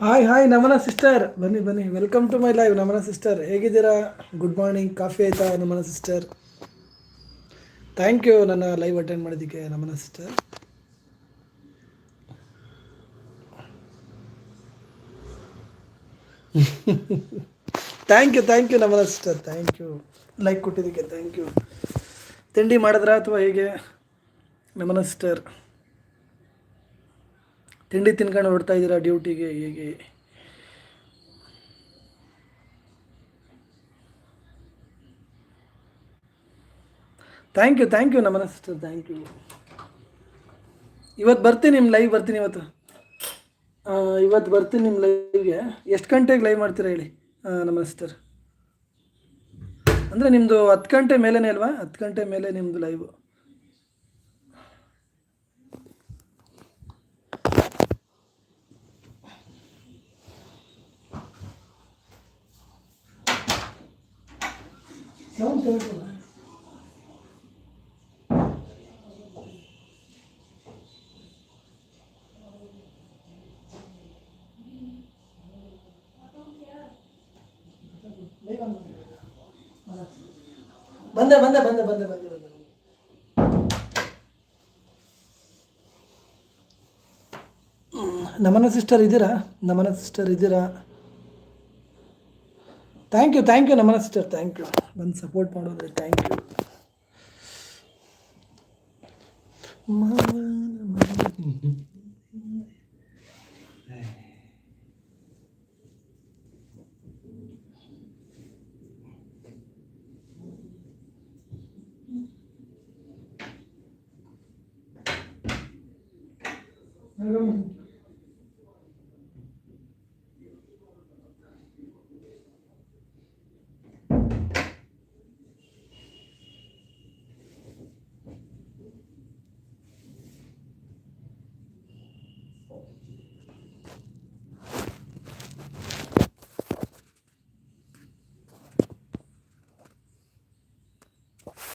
Hi hi ನಮನ sister ಬನ್ನಿ ಬನ್ನಿ. Welcome to my live Namana sister ಹೇಗಿದ್ದೀರಾ? ಗುಡ್ ಮಾರ್ನಿಂಗ್ ಕಾಫಿ ಆಯಿತಾ ನಮನ ಸಿಸ್ಟರ್ ಥ್ಯಾಂಕ್ ಯು ನನ್ನ ಲೈವ್ ಅಟೆಂಡ್ ಮಾಡಿದ್ದಕ್ಕೆ Namana sister thank you thank you Namana sister thank you like ಕೊಟ್ಟಿದ್ದಕ್ಕೆ thank you ತಿಂಡಿ ಮಾಡಿದ್ರಾ ಅಥವಾ ಹೇಗೆ ನಮನ ಸಿಸ್ಟರ್ ತಿಂಡಿ ತಿನ್ಕೊಂಡು ಹೊಡ್ತಾ ಇದ್ದೀರಾ ಡ್ಯೂಟಿಗೆ ಹೇಗೆ? Thank you thank you Namana sister thank you ಇವತ್ತು ಬರ್ತೀನಿ ನಿಮ್ಮ ಲೈವ್ ಬರ್ತೀನಿ ಇವತ್ತು. ಇವತ್ತು ಬರ್ತೀನಿ ನಿಮ್ಮ ಲೈವ್ಗೆ ಎಷ್ಟು ಗಂಟೆಗೆ ಲೈವ್ ಮಾಡ್ತೀರಾ ಹೇಳಿ ನಮ್ಮ ಸಿಸ್ಟರ್ ಅಂದರೆ ನಿಮ್ಮದು ಹತ್ತು ಗಂಟೆ ಮೇಲೇ ಅಲ್ವಾ? ಹತ್ತು ಗಂಟೆ ಮೇಲೆ ನಿಮ್ಮದು ಲೈವು ಸೌಂಡ್ ಕೇಳ್ತಲ್ಲ ಬಂದೆ ಬಂದೆ ಬಂದೆ ಬಂದೆ ಬಂದೆ ಬಂದೆ ನಮನ ಸಿಸ್ಟರ್ ಇದ್ದೀರಾ? ನಮನ ಸಿಸ್ಟರ್ ಇದ್ದೀರಾ? Thank you thank you Namana sister thank you ಬಂದು ಸಪೋರ್ಟ್ ಮಾಡೋದ್ರೆ ಥ್ಯಾಂಕ್ ಯು